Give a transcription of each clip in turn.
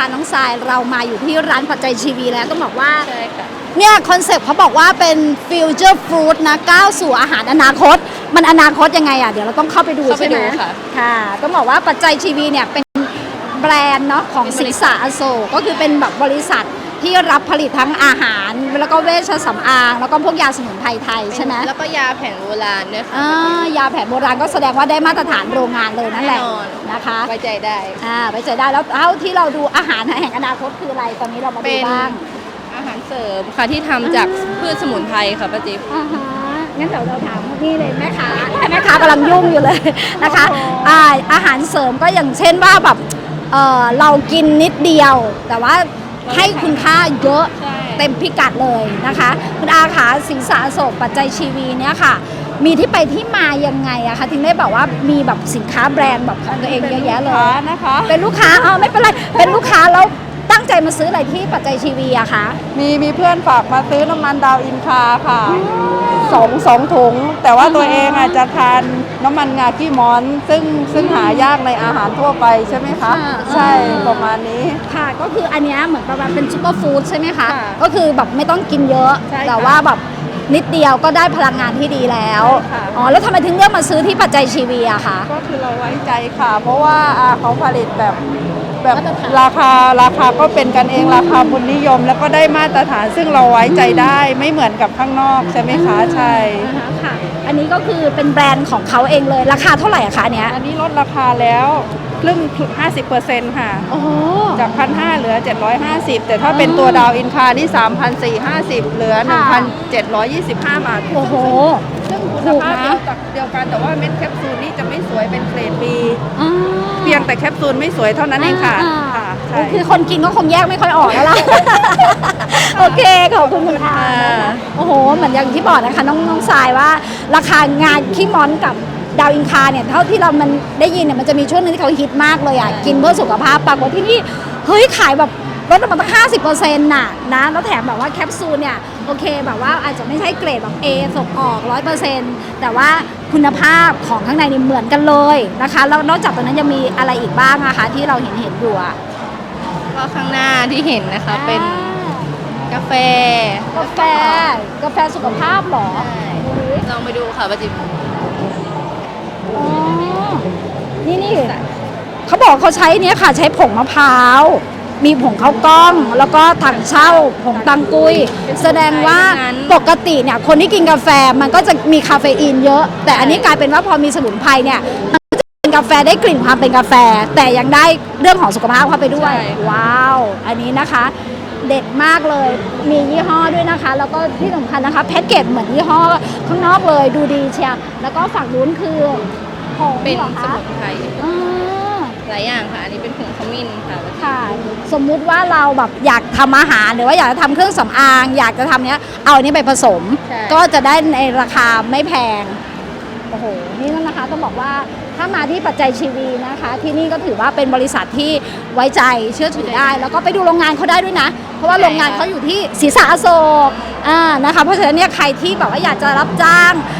นะคะน้องทรายเรามาอยู่ที่ร้านปัจจัยชีวีแล้วต้องบอกว่า ใช่ค่ะ เนี่ยคอนเซปต์เขาบอกว่าเป็นฟิวเจอร์ฟรุตนะก้าวสู่อาหารอนาคต มันอนาคตยังไงอะ เดี๋ยวเราต้องเข้าไปดูเข้าไปใช่ไหมดูค่ะ ค่ะ ต้องบอกว่าปัจจัยชีวีเนี่ยเป็นแบรนด์เนาะของเป็นบศิริษษัาทอโศกก็คือเป็นแบบบริษัท ที่รับผลิตทั้งอาหาร แล้วก็เวชสำอาง แล้วก็พวกยาสมุนไพรไทยใช่ไหมแล้วก็ยาแผนโบราณด้วยค่ะอ่ายาแผนโบราณก็แสดงว่าได้มาตรฐานโรงงานเลยนั่นแหละแน่นอนนะคะไว้ใจได้อ่าไว้ใจได้แล้วเท่าที่เราดูอาหารแห่งอนาคตคืออะไรตอนนี้เรามาดูเป็นบ้างอาหารเสริมค่ะที่ทำจากพืชสมุนไพรค่ะป้าจิ๊บอ่าฮะงั้นเดี๋ยวเราถามนี่เลยแม่ค้าแม่ค้ากำลังยุ่งอยู่เลยนะคะอ่าอาหารเสริมก็อย่างเช่นว่าแบบเออเรากินนิดเดียว แต่ว่า ให้คุณค่าเยอะใช่เต็มพิกัดเลยนะคะคุณอาขาสิงสาโศกปัจจัยชีวีเนี่ยค่ะ มีที่ไปที่มายังไงอะคะถึงได้บอกว่ามีแบบสินค้าแบรนด์แบบของตัวเองเยอะแยะเลยนะคะ เป็นลูกค้าเออไม่เป็นไรเป็นลูกค้าแล้วตั้งใจมาซื้ออะไรที่ปัจจัยชีวีอะคะมีมีเพื่อนฝากมาซื้อน้ำมันดาวอินคาค่ะสองสองถุง แต่ว่าตัวเองอาจจะทาน น้ำมันงาขี้ม้อนซึ่งซึ่งหายากในอาหารทั่วไปใช่ไหมคะ ค่ะ ใช่ประมาณนี้ ค่ะก็คืออันเนี้ยเหมือนประมาณเป็นซูเปอร์ฟู้ดใช่ไหมคะ ค่ะก็คือแบบไม่ต้องกินเยอะ ใช่ค่ะแต่ว่าแบบ นิดเดียวก็ได้พลังงานที่ดีแล้วใช่ค่ะ อ๋อแล้วทำไมถึงเลือกมาซื้อที่ปัจจัยชีวีอะคะ ก็คือเราไว้ใจค่ะ เพราะว่าอ่าเขาผลิตแบบแบบมาตรฐาน ราคาราคาก็เป็นกันเองราคาบุญนิยม แล้วก็ได้มาตรฐานซึ่งเราไว้ใจได้ไม่เหมือนกับข้างนอกใช่ไหมคะใช่ อ่าฮะค่ะ อันนี้ก็คือเป็นแบรนด์ของเขาเองเลยราคาเท่าไหร่อะคะอันเนี้ยอันนี้ลดราคาแล้ว ครึ่ง 50%ค่ะ โอ้โห จากพันห้าเหลือ 750 แต่ถ้าเป็นตัวดาวอินคานี่ 3,450 เหลือ ค่ะ 1,725 บาทโอ้โห ซึ่งคุณถูกภาพนะ เดียวกับเดียวกันแต่ว่าเม็ดแคปซูลนี่จะไม่สวยเป็นเกรดบีอ่าเพียงแต่แคปซูลไม่สวยเท่านั้นเองค่ะอ่าค่ะโอ้ใช่ คือคนกินก็คงแยกไม่ค่อยออกแล้วล่ะ โอเค ขอบคุณคุณอานะคะโอ้โห เหมือนอย่างที่บอกนะคะ น้องน้องสายว่า ราคางานขี้มอนกับ ดาวอินคาเนี่ยเท่าที่เรามันได้ยินเนี่ยมันจะมีช่วงหนึงที่เขาฮิตมากเลยอะกินเพื่อสุขภาพปรากฏว่าที่นี่เฮ้ยขายแบบลดลงมาตั้งห้าสิบเปอร์เซ็นต์น่ะนะแล้วแถมแบบว่าแคปซูลเนี่ยโอเคแบบว่าอาจจะไม่ใช่เกรดแบบ A ส่งออกร้อยเปอร์เซ็นต์แต่ว่าคุณภาพของข้างในนี่เหมือนกันเลยนะคะแล้วนอกจากตัวนั้นยังมีอะไรอีกบ้างนะคะที่เราเห็นเห็นอยู่อะก็ข้างหน้าที่เห็นนะคะเป็นกาแฟกาแฟกาแฟสุขภาพเหรอใช่ลองไปดูค่ะป้าจิ๊บอ๋อ นี่นี่เขาบอกเขาใช้เนี้ยค่ะ ใช้ผงมะพร้าว มีผงข้าวกล้อง แล้วก็ถังเช่าผงตังกุย แสดงว่าปกติเนี่ยคนที่กินกาแฟมันก็จะมีคาเฟอีนเยอะ แต่อันนี้กลายเป็นว่าพอมีสมุนไพรเนี่ยมันก็จะเป็นกาแฟได้กลิ่นความเป็นกาแฟ แต่ยังได้เรื่องของสุขภาพเข้าไปด้วย ว้าว อันนี้นะคะ เด็ดมากเลยมียี่ห้อด้วยนะคะ แล้วก็ที่สำคัญนะคะแพ็กเกจเหมือนยี่ห้อข้างนอกเลยดูดีเชียวแล้วก็ฝั่งนู้นคือ ผงเป็นหรอสคะมุนไพรอ่าหลายอย่างค่ะ อันนี้เป็นผงขมิ้นค่ะค่ะ สมมุติว่าเราแบบอยากทำอาหารหรือว่าอยากจะทำเครื่องสำอาง อยากจะทำเนี้ย เอาอันนี้ไปผสม ใช่ ก็จะได้ในราคาไม่แพง โอ้โห นี่นั่นนะคะต้องบอกว่าถ้ามาที่ปัจจัยชีวีนะคะ ที่นี่ก็ถือว่าเป็นบริษัทที่ไว้ใจเชื่อถือได้ แล้วก็ไปดูโรงงานเขาได้ด้วยนะ เพราะว่าโรงงานเขาอยู่ที่ศรีสะอโศกอ่านะคะ เพราะฉะนั้นเนี่ยใครที่แบบว่าอยากจะรับจ้างอ่า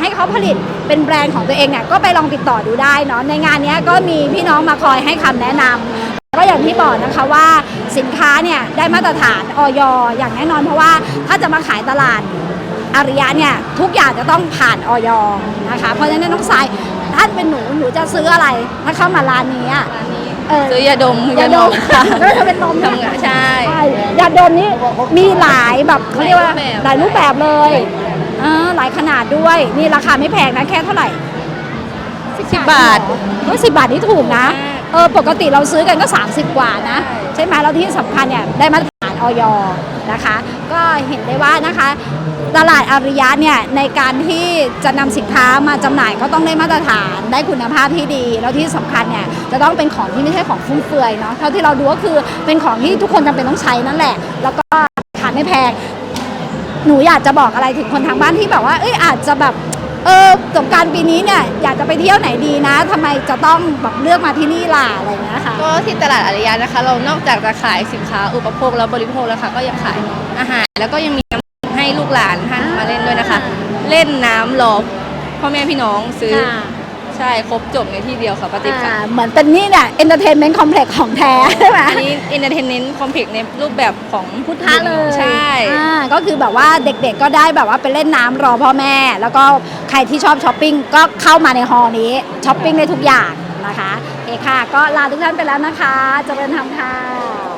ให้เขาผลิตเป็นแบรนด์ของตัวเองเนี่ยก็ไปลองติดต่อดูได้เนาะในงานเนี้ยก็มีพี่น้องมาคอยให้คำแนะนำก็อย่างที่บอกนะคะว่าสินค้าเนี่ยได้มาตรฐานออยอย่างแน่นอนเพราะว่าถ้าจะมาขายตลาดอาริยะเนี่ยทุกอย่างจะต้องผ่านออยนะคะเพราะฉะนั้นน้องสายท่านเป็นหนูหนูจะซื้ออะไรถ้าเข้ามาร้านนี้อะร้านนี้เออซื้อยาดมยาดมค่ะแล้วจะเป็นนมทำงานใช่ใช่ยาดมนี่มีหลายแบบเขาเรียกว่าหหลาลายยรูรูปปแบแบบบเลย เออหลายขนาดด้วย นี่ราคาไม่แพงนะแค่เท่าไหร่สิบบาทก็สิบบาทนี่ถูกนะใช่เออปกติเราซื้อกันก็ 30 กว่านะ ใช่ไหมแล้วที่สำคัญเนี่ยได้มาตรฐานออยนะคะ ก็เห็นได้ว่านะคะ ตลาดอาริยะเนี่ยในการที่จะนำสินค้ามาจำหน่ายก็ต้องได้มาตรฐานได้คุณภาพที่ดี แล้วที่สำคัญเนี่ยจะต้องเป็นของที่ไม่ใช่ของฟุ่มเฟือยเนาะเท่าที่เราดูก็คือเป็นของที่ทุกคนจำเป็นต้องใช้นั่นแหละ แล้วก็ราคาไม่แพง หนูอยากจะบอกอะไรถึงคนทางบ้านที่แบบว่า เอ้ยอาจจะแบบ เออสงกรารปีนี้เนี่ยอยากจะไปเที่ยวไหนดีนะทำไมจะต้องแบบเลือกมาที่นี่ล่ะอะไรอย่างเงี้ยค่ะ ก็ที่ตลาดอารยานะคะ เรานอกจากจะขายสินค้าอุปโภคและบริโภคแล้วค่ะ ก็ยังขายอาหาร แล้วก็ยังมีน้ำให้ลูกหลานท่านมาเล่นด้วยนะคะ เล่นน้ำรอพ่อแม่พี่น้องซื้อ ค่ะ ใใช่ครบจบในที่เดียวค่ะปาติกค่ะ อ่าเหมือนเป็นนี่เนี่ยเอนเตอร์เทนเมนต์คอมเพล็กซ์ของแท้ใช่ไหม อันนี้อินเตอร์เทนเมนต์คอมเพล็กในรูปแบบของพุทธะเลยใช่ อ่าก็คือแบบว่าเด็กๆก็ได้แบบว่าไปเล่นน้ำรอพ่อแม่ แล้วก็ใครที่ชอบช้อปปิ้งก็เข้ามาในฮอลล์นี้ช้อปปิ้งได้ทุกอย่างนะคะโอเคค่ะ ก็ลาทุกท่านไปแล้วนะคะ เจริญธรรมค่ะ